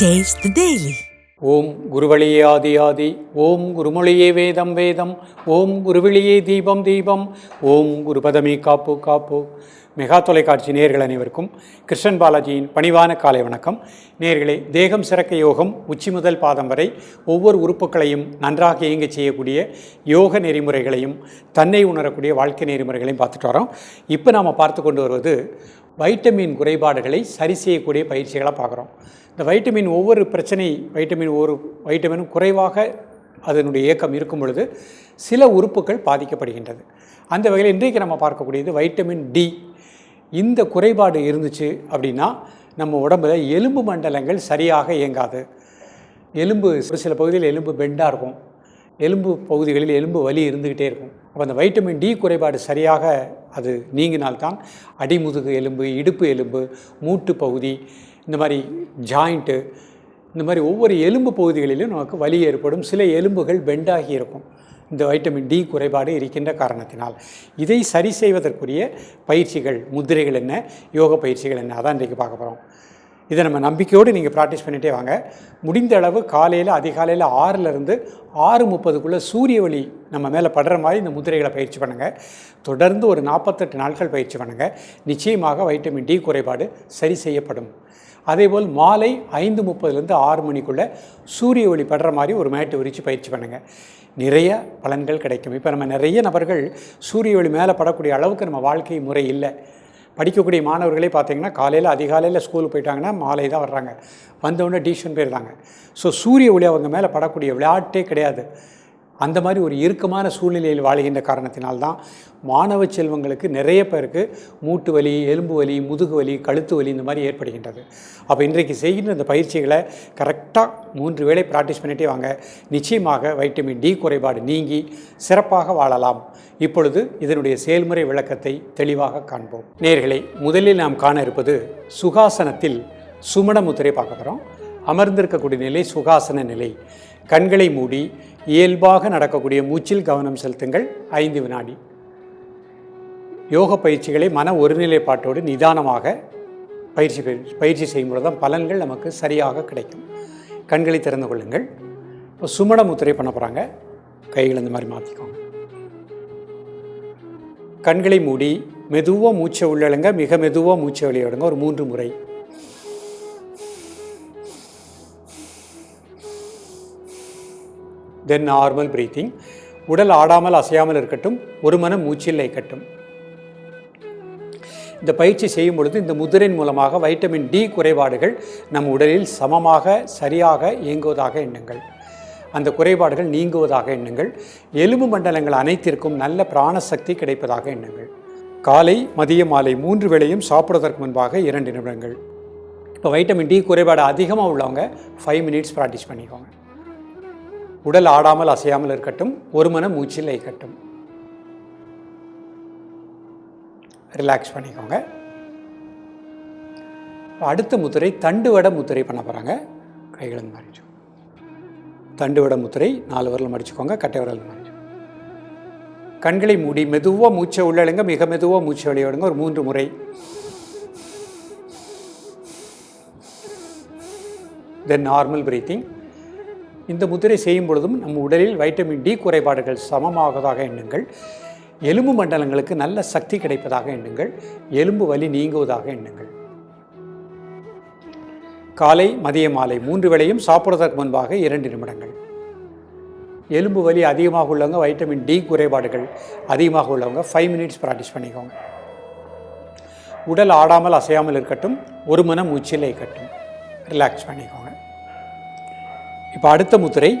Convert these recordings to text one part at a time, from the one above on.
Taste the Daily. ஓம் குருவழியே ஆதி ஆதி ஓம் குருமொழியே வேதம் வேதம் ஓம் குருவிழியே தீபம் தீபம் ஓம் குருபதமே காப்பு காப்பு. மெகா தொலைக்காட்சி நேர்கள் அனைவருக்கும் கிருஷ்ணன் பாலாஜியின் பணிவான காலை வணக்கம். நேர்களே தேகம் சிறக்க யோகம் உச்சி முதல் பாதம் வரை ஒவ்வொரு உறுப்புகளையும் நன்றாக இயங்க செய்யக்கூடிய யோக நெறிமுறைகளையும் தன்னை உணரக்கூடிய வாழ்க்கை நெறிமுறைகளையும் பார்த்துட்டு வரோம். இப்போ நாம் பார்த்து கொண்டு வருவது வைட்டமின் குறைபாடுகளை சரி செய்யக்கூடிய பயிற்சிகளை பார்க்குறோம். இந்த வைட்டமின் ஒவ்வொரு பிரச்சனை வைட்டமின் ஒரு வைட்டமினும் குறைவாக அதனுடைய இயக்கம் இருக்கும் பொழுது சில உறுப்புகள் பாதிக்கப்படுகின்றது. அந்த வகையில் இன்றைக்கு நம்ம பார்க்கக்கூடியது வைட்டமின் டி. இந்த குறைபாடு இருந்துச்சு அப்படின்னா நம்ம உடம்புல எலும்பு மண்டலங்கள் சரியாக இயங்காது. எலும்பு ஒரு சில பகுதியில் எலும்பு பெண்டாக இருக்கும். எலும்பு பகுதிகளில் எலும்பு வலி இருந்துக்கிட்டே இருக்கும். அப்போ அந்த வைட்டமின் டி குறைபாடு சரியாக அது நீங்கினால்தான் அடிமுதுகு எலும்பு இடுப்பு எலும்பு மூட்டு பகுதி இந்த மாதிரி ஜாயிண்ட்டு இந்த மாதிரி ஒவ்வொரு எலும்பு பகுதிகளிலும் நமக்கு வலி ஏற்படும். சில எலும்புகள் பெண்டாகி இருக்கும். இந்த வைட்டமின் டி குறைபாடு இருக்கின்ற காரணத்தினால். இதை சரி செய்வதற்குரிய பயிற்சிகள் முத்திரைகள் என்ன? யோக பயிற்சிகள் என்ன? அதான் இன்றைக்கு பார்க்க போகிறோம் இதை நம்ம நம்பிக்கையோடு நீங்கள் ப்ராக்டிஸ் பண்ணிகிட்டே வாங்க. முடிந்த அளவு காலையில் அதிகாலையில் ஆறிலிருந்து ஆறு முப்பதுக்குள்ளே சூரிய ஒளி நம்ம மேலே படுற மாதிரி இந்த முதிரைகளை பயிற்சி பண்ணுங்கள் தொடர்ந்து ஒரு நாற்பத்தெட்டு நாட்கள் பயிற்சி பண்ணுங்கள் நிச்சயமாக வைட்டமின் டி குறைபாடு சரி செய்யப்படும். அதேபோல் மாலை ஐந்து முப்பதுலேருந்து ஆறு மணிக்குள்ளே சூரிய ஒளி படுற மாதிரி ஒரு மேட்டு விரித்து பயிற்சி பண்ணுங்கள் நிறைய பலன்கள் கிடைக்கும். இப்போ நம்ம நிறைய நபர்கள் சூரிய ஒளி மேலே படக்கூடிய அளவுக்கு நம்ம வாழ்க்கை முறை இல்லை. படிக்கக்கூடிய மாணவர்களே பார்த்தீங்கன்னா காலையில் அதிகாலையில் ஸ்கூலுக்கு போயிட்டாங்கன்னா மாலை தான் வர்றாங்க. வந்தவுடனே டியூஷன் போயிடுறாங்க. ஸோ சூரிய ஒளி அவங்க மேலே படக்கூடிய விளையாட்டே கிடையாது. அந்த மாதிரி ஒரு இறுக்கமான சூழ்நிலையில் வாழ்கின்ற காரணத்தினால்தான் மாணவ செல்வங்களுக்கு நிறைய பேருக்கு மூட்டு வலி எலும்பு வலி முதுகு வலி கழுத்து வலி இந்த மாதிரி ஏற்படுகின்றது. அப்போ இன்றைக்கு செய்கின்ற இந்த பயிற்சிகளை கரெக்டாக மூன்று வேளை ப்ராக்டிஸ் பண்ணிகிட்டே வாங்க. நிச்சயமாக வைட்டமின் டி குறைபாடு நீங்கி சிறப்பாக வாழலாம். இப்பொழுது இதனுடைய செயல்முறை விளக்கத்தை தெளிவாக காண்போம். நேர்களை முதலில் நாம் காண இருப்பது சுகாசனத்தில் சுமண முத்திரை பார்க்க போகிறோம் அமர்ந்திருக்கக்கூடிய நிலை சுகாசன நிலை. கண்களை மூடி இயல்பாக நடக்கக்கூடிய மூச்சில் கவனம் செலுத்துங்கள். ஐந்து வினாடி. யோக பயிற்சிகளை மன ஒருநிலைப்பாட்டோடு நிதானமாக பயிற்சி பயிற்சி செய்யும் பொழுது தான் பலன்கள் நமக்கு சரியாக கிடைக்கும். கண்களை திறந்து கொள்ளுங்கள். இப்போ சுமண முத்திரை பண்ண போகிறாங்க கைகள் இந்த மாதிரி மாற்றிக்கோங்க கண்களை மூடி மெதுவாக மூச்சை உள்ளழுங்க மிக மெதுவாக மூச்சை வெளியிடுங்க. ஒரு மூன்று முறை. தென் நார்மல் பிரீத்திங் உடல் ஆடாமல் அசையாமல் இருக்கட்டும். ஒரு மனம் மூச்சில் இருக்கட்டும் இந்த பயிற்சி செய்யும் பொழுது இந்த முதிரின் மூலமாக வைட்டமின் டி குறைபாடுகள் நம் உடலில் சமமாக சரியாக இயங்குவதாக எண்ணுங்கள். அந்த குறைபாடுகள் நீங்குவதாக எண்ணுங்கள். எலும்பு மண்டலங்கள் அனைத்திற்கும் நல்ல பிராணசக்தி கிடைப்பதாக எண்ணுங்கள். காலை மதிய மாலை மூன்று வேளையும் சாப்பிடுவதற்கு முன்பாக இரண்டு நிமிடங்கள். இப்போ வைட்டமின் டி குறைபாடு அதிகமாக உள்ளவங்க ஃபைவ் மினிட்ஸ் ப்ராக்டிஸ் பண்ணிக்கோங்க. உடல் ஆடாமல் அசையாமல் இருக்கட்டும் ஒரு மன மூச்சில் இருக்கட்டும் ரிலாக்ஸ் பண்ணிக்கோங்க. அடுத்த முத்திரை தண்டுவட முத்திரை பண்ண போகிறாங்க கைகளை இந்த தண்டுவட முத்திரை நாலு விரல் மடிச்சுக்கோங்க கட்டை விரல் மடிச்சு கண்களை மூடி மெதுவாக மூச்சை உள்ளழுங்க மிக மெதுவாக மூச்சை வெளியிடுங்க ஒரு மூன்று முறை. தென் நார்மல் பிரீத்திங் இந்த முத்திரை செய்யும் பொழுதும் நம் உடலில் வைட்டமின் டி குறைபாடுகள் சமமாகதாக எண்ணுங்கள். எலும்பு மண்டலங்களுக்கு நல்ல சக்தி கிடைப்பதாக எண்ணுங்கள். எலும்பு வலி நீங்குவதாக எண்ணுங்கள். காலை மதிய மாலை மூன்று வேளையும் சாப்பிடுவதற்கு முன்பாக இரண்டு நிமிடங்கள். எலும்பு வலி அதிகமாக உள்ளவங்க வைட்டமின் டி குறைபாடுகள் அதிகமாக உள்ளவங்க ஃபைவ் மினிட்ஸ் ப்ராக்டிஸ் பண்ணிக்கோங்க. உடல் ஆடாமல் அசையாமல் இருக்கட்டும் ஒரு மனம் மூச்சில் இருக்கட்டும். ரிலாக்ஸ் பண்ணிக்கோங்க. இப்போ அடுத்த முத்திரை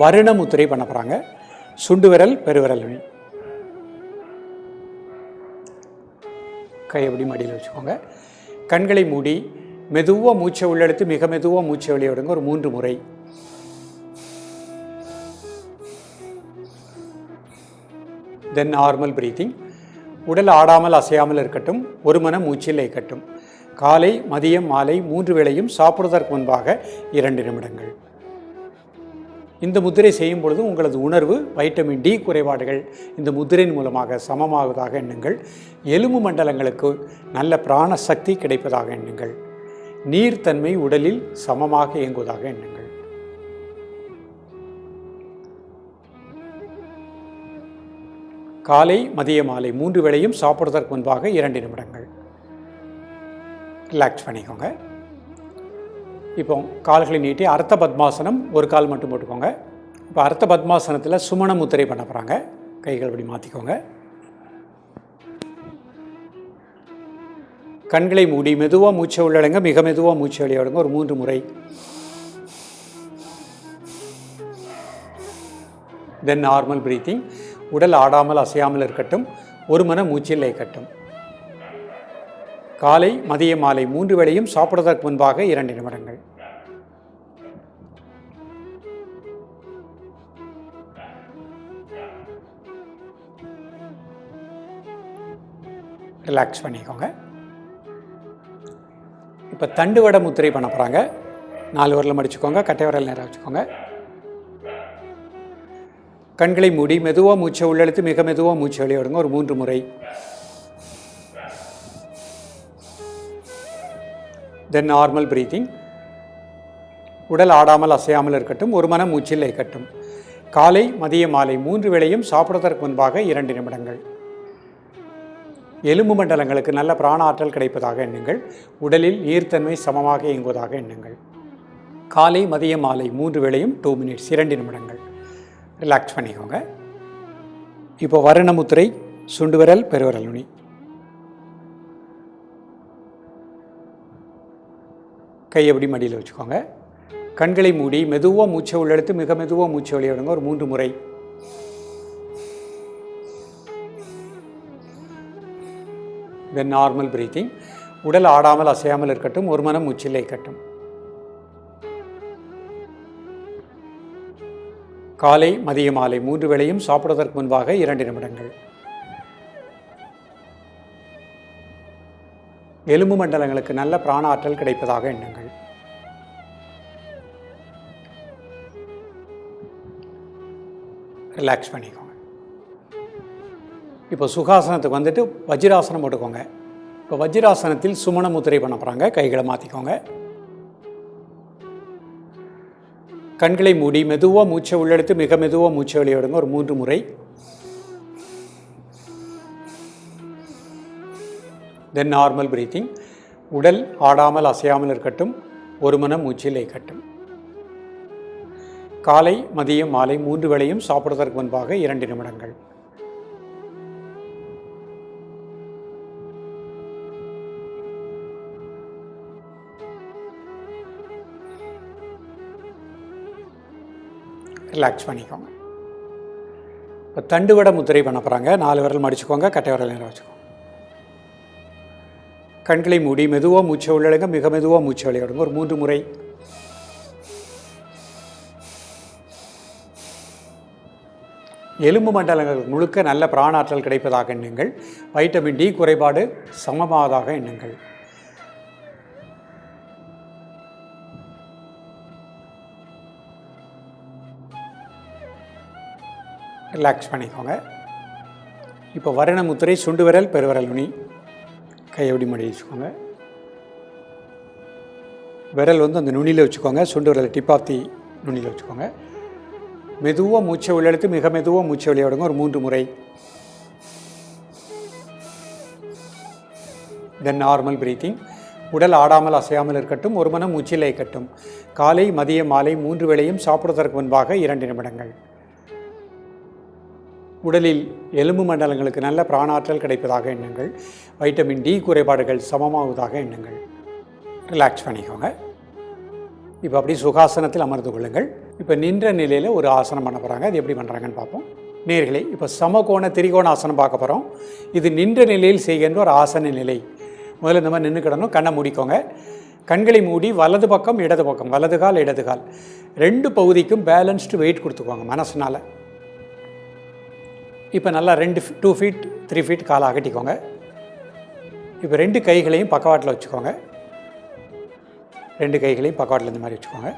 வருண முத்திரை பண்ண போகிறாங்க சுண்டு விரல் பெருவிரல். கை எப்படி மடியில் வச்சுக்கோங்க. கண்களை மூடி மெதுவாக மூச்சை உள்ளெடுத்து மிக மெதுவாக மூச்சை வெளியே விடுங்க. ஒரு மூன்று முறை. தென் நார்மல் பிரீத்திங் உடல் ஆடாமல் அசையாமல் இருக்கட்டும். ஒரு மன மூச்சில் இருக்கட்டும் காலை மதியம் மாலை மூன்று வேளையும் சாப்பிடுவதற்கு முன்பாக இரண்டு நிமிடங்கள். இந்த முத்திரை செய்யும் பொழுது உங்களது உணர்வு வைட்டமின் டி குறைபாடுகள் இந்த முத்திரையின் மூலமாக சமமாவதாக எண்ணுங்கள். எலும்பு மண்டலங்களுக்கு நல்ல பிராண சக்தி கிடைப்பதாக எண்ணுங்கள். நீர்த்தன்மை உடலில் சமமாக இயங்குவதாக எண்ணுங்கள். காலை மதிய மாலை மூன்று வேளையும் சாப்பிடுவதற்கு முன்பாக இரண்டு நிமிடங்கள். ரிலாக்ஸ் பண்ணிக்கோங்க. இப்போ கால்களை நீட்டி அர்த்த பத்மாசனம் ஒரு கால் மட்டும் போட்டுக்கோங்க. இப்போ அர்த்த பத்மாசனத்தில் சுமண முத்திரை பண்ண போகிறாங்க கைகள் இப்படி மாற்றிக்கோங்க கண்களை மூடி மெதுவாக மூச்சை உள்ளடங்க மிக மெதுவாக மூச்சை வெளியிடுங்க ஒரு மூன்று முறை. தென் நார்மல் பிரீத்திங் உடல் ஆடாமல் அசையாமல் இருக்கட்டும். ஒரு மன மூச்சில் கட்டும் காலை மதிய மாலை மூன்று வேளையும் சாப்பிடுவதற்கு முன்பாக இரண்டு நிமிடங்கள். ரிலாக்ஸ் பண்ணிக்கோங்க. இப்போ தண்டு வடை முத்திரை பண்ண போகிறாங்க நாலு விரல் மடிச்சுக்கோங்க கட்டை விரல் நேரம் வச்சுக்கோங்க. கண்களை மூடி மெதுவாக மூச்சை உள்ளெழுத்து மிக மெதுவாக மூச்சை வெளியிடுங்க ஒரு மூன்று முறை. தென் நார்மல் ப்ரீத்திங் உடல் ஆடாமல் அசையாமல் இருக்கட்டும். ஒரு மன மூச்சில் இருக்கட்டும் காலை மதிய மாலை மூன்று வேளையும் சாப்பிடுவதற்கு முன்பாக இரண்டு நிமிடங்கள். எலும்பு மண்டலங்களுக்கு நல்ல பிராண ஆற்றல் கிடைப்பதாக எண்ணுங்கள். உடலில் நீர்த்தன்மை சமமாக இயங்குவதாக எண்ணுங்கள். காலை மதிய மாலை மூன்று வேளையும் டூ மினிட்ஸ் இரண்டு நிமிடங்கள். ரிலாக்ஸ் பண்ணிக்கோங்க. இப்போ வருணமுத்திரை சுண்டுவிரல் பெருவிரல் நுனி. கை எப்படி மடியில் வச்சுக்கோங்க. கண்களை மூடி மெதுவாக மூச்சை உள்ளெடுத்து மிக மெதுவாக மூச்சை வெளியிடுங்க. ஒரு மூன்று முறை. தென் நார்மல் பிரீத்திங் உடல் ஆடாமல் அசையாமல் இருக்கட்டும் ஒரு மனம் மூச்சில் கட்டும் காலை மதிய மாலை மூன்று வேளையும் சாப்பிடுவதற்கு முன்பாக இரண்டு நிமிடங்கள். எலும்பு மண்டலங்களுக்கு நல்ல பிராண ஆற்றல் கிடைப்பதாக எண்ணுங்கள். ரிலாக்ஸ் பண்ணிக்கோ. இப்போ சுகாசனத்துக்கு வந்துட்டு வஜ்ராசனம் போட்டுக்கோங்க. இப்போ வஜ்ராசனத்தில் சுமண முத்திரை பண்ண போகிறாங்க கைகளை மாற்றிக்கோங்க கண்களை மூடி மெதுவாக மூச்சை உள்ளெடுத்து மிக மெதுவாக மூச்சை வெளியிடுங்க. ஒரு மூன்று முறை. தென் நார்மல் பிரீத்திங் உடல் ஆடாமல் அசையாமல் இருக்கட்டும். ஒரு மனம் மூச்சில் இருக்கட்டும். காலை மதியம் மாலை மூன்று வேளையும் சாப்பிடுவதற்கு முன்பாக இரண்டு நிமிடங்கள். ரிலாக்ஸ் பண்ணிக்கோங்க. இப்போ தண்டுவடை முத்திரை பண்ண போகிறாங்க நாலு விரல் மடிச்சுக்கோங்க. கட்டை விரல் நேரம் வச்சுக்கோங்க கண்களை மூடி மெதுவாக மூச்சை உள்ளடங்க மிக மெதுவாக மூச்சை விளையாடுங்க ஒரு மூன்று முறை. எலும்பு மண்டலங்கள் முழுக்க நல்ல பிராணாற்றல் கிடைப்பதாக எண்ணுங்கள். வைட்டமின் டி குறைபாடு சமமாவதாக எண்ணுங்கள். ரிலாக்ஸ் பண்ணிக்கோங்க. இப்போ வரண முத்திரை சுண்டு விரல் பெருவிரல் நுனி. கையை எப்படி மடி வச்சுக்கோங்க. விரல் வந்து அந்த நுனியில் வச்சுக்கோங்க. சுண்டு விரல் டிப் ஆஃப் தி நுனியில் வச்சுக்கோங்க. மெதுவாக மூச்சை உள்ளெடுத்து மிக மெதுவாக மூச்சை விளையாடுங்க ஒரு மூன்று முறை. தென் நார்மல் பிரீத்திங் உடல் ஆடாமல் அசையாமல் இருக்கட்டும். ஒரு மனம் மூச்சிலே இருக்கட்டும் காலை மதிய மாலை மூன்று வேளையும் சாப்பிடுவதற்கு முன்பாக இரண்டு நிமிடங்கள். உடலில் எலும்பு மண்டலங்களுக்கு நல்ல பிராணாற்றல் கிடைப்பதாக எண்ணுங்கள். வைட்டமின் டி குறைபாடுகள் சமமாகுவதாக எண்ணுங்கள். ரிலாக்ஸ் பண்ணிக்கோங்க. இப்போ அப்படி சுகாசனத்தில் அமர்ந்து கொள்ளுங்கள். இப்போ நின்ற நிலையில் ஒரு ஆசனம் பண்ண போகிறாங்க அது எப்படி பண்ணுறாங்கன்னு பார்ப்போம். நேர்களை இப்போ சமகோண திரிகோண ஆசனம் பார்க்க போகிறோம் இது நின்ற நிலையில் செய்கின்ற ஒரு ஆசன நிலை. முதல்ல இந்த மாதிரி நின்றுக்கிடணும் கண்ணை மூடிக்கோங்க. கண்களை மூடி வலது பக்கம் இடது பக்கம். வலது கால் இடது கால். ரெண்டு பகுதிக்கும் பேலன்ஸ்டு வெயிட் கொடுத்துக்கோங்க மனசுனால். இப்போ நல்லா ரெண்டு டூ ஃபீட் த்ரீ ஃபீட் காலை அகட்டிக்கோங்க. இப்போ ரெண்டு கைகளையும் பக்கவாட்டில் வச்சுக்கோங்க. ரெண்டு கைகளையும் பக்கவாட்டில் இந்த மாதிரி வச்சுக்கோங்க.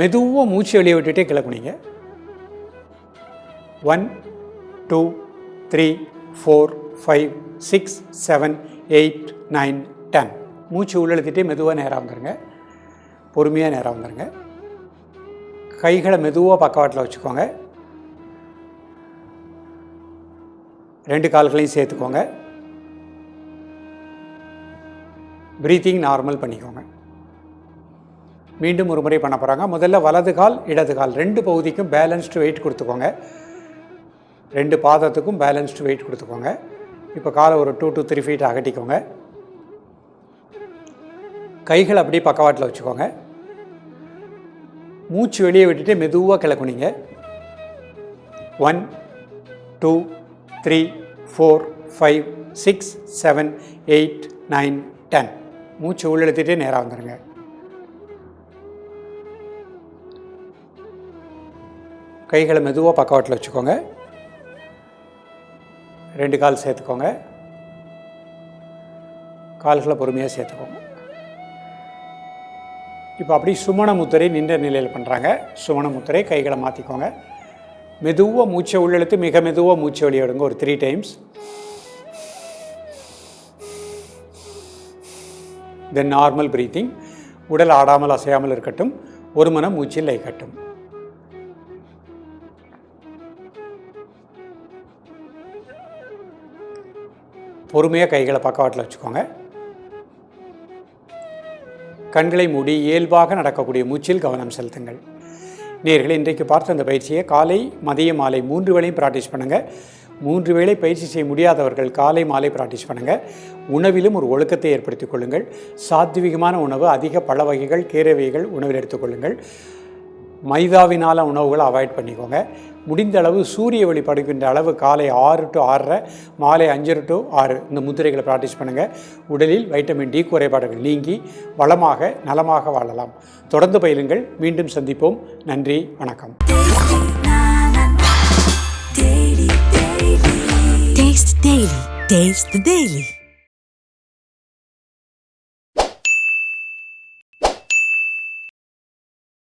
மெதுவாக மூச்சு வெளியே விட்டுட்டே கிளப்புனீங்க one two three four five six seven eight nine ten மூச்சு உள்ளெழுத்திட்டே மெதுவாக நேராக வந்துருங்க. பொறுமையாக நேராக வந்துருங்க. கைகளை மெதுவாக பக்கவாட்டில் வச்சுக்கோங்க. ரெண்டு கால்களையும் சேர்த்துக்கோங்க. ப்ரீத்திங் நார்மல் பண்ணிக்கோங்க. மீண்டும் ஒரு முறை பண்ண போகிறாங்க முதல்ல வலது கால் இடது கால். ரெண்டு பகுதிக்கும் பேலன்ஸ்டு வெயிட் கொடுத்துக்கோங்க. ரெண்டு பாதத்துக்கும் பேலன்ஸ்டு வெயிட் கொடுத்துக்கோங்க. இப்போ காலை ஒரு டூ டு த்ரீ ஃபீட் அகட்டிக்கோங்க. கைகள் அப்படியே பக்கவாட்டில் வச்சுக்கோங்க. மூச்சு வெளியே விட்டுட்டு மெதுவாக கிளக்குனிங்க. One two three four five six seven eight nine ten மூச்சு உள்ளெழுத்திட்டே நேராக வந்துடுங்க கைகளை மெதுவாக பக்கவாட்டில் வச்சுக்கோங்க. ரெண்டு கால் சேர்த்துக்கோங்க. கால்களை பொறுமையாக சேர்த்துக்கோங்க. இப்போ அப்படி சுமண முத்திரை நின்ற நிலையில் பண்ணுறாங்க சுமண முத்திரை கைகளை மாற்றிக்கோங்க மெதுவாக மூச்சை உள்ளெழுத்து மிக மெதுவாக மூச்சை வெளியிடுங்க ஒரு three times then normal breathing உடல் ஆடாமல் அசையாமல் இருக்கட்டும். ஒரு மனம் மூச்சில் லைக்கட்டும் பொறுமையாக கைகளை பக்கவாட்டில் வச்சுக்கோங்க. கண்களை மூடி இயல்பாக நடக்கக்கூடிய மூச்சில் கவனம் செலுத்துங்கள். நேர்கள் இன்றைக்கு பார்த்த அந்த பயிற்சியை காலை மதிய மாலை மூன்று வேளையும் ப்ராக்டிஸ் பண்ணுங்கள் மூன்று வேளை பயிற்சி செய்ய முடியாதவர்கள் காலை மாலை ப்ராக்டிஸ் பண்ணுங்கள் உணவிலும் ஒரு ஒழுக்கத்தை ஏற்படுத்திக் கொள்ளுங்கள். சாத்விகமான உணவு அதிக பழ வகைகள் கீரை வகைகள் உணவில் எடுத்துக்கொள்ளுங்கள் மைதாவினால உணவுகளை அவாய்ட் பண்ணிக்கோங்க. முடிந்த அளவு சூரிய ஒளி படுகின்ற அளவு காலை ஆறு டு ஆறரை மாலை அஞ்சரை டு ஆறு. இந்த முத்திரைகளை ப்ராக்டிஸ் பண்ணுங்கள் உடலில் வைட்டமின் டி குறைபாடுகள் நீங்கி வளமாக நலமாக வாழலாம். தொடர்ந்து பயிலுங்கள். மீண்டும் சந்திப்போம். நன்றி வணக்கம். Taste Daily. Taste the Daily.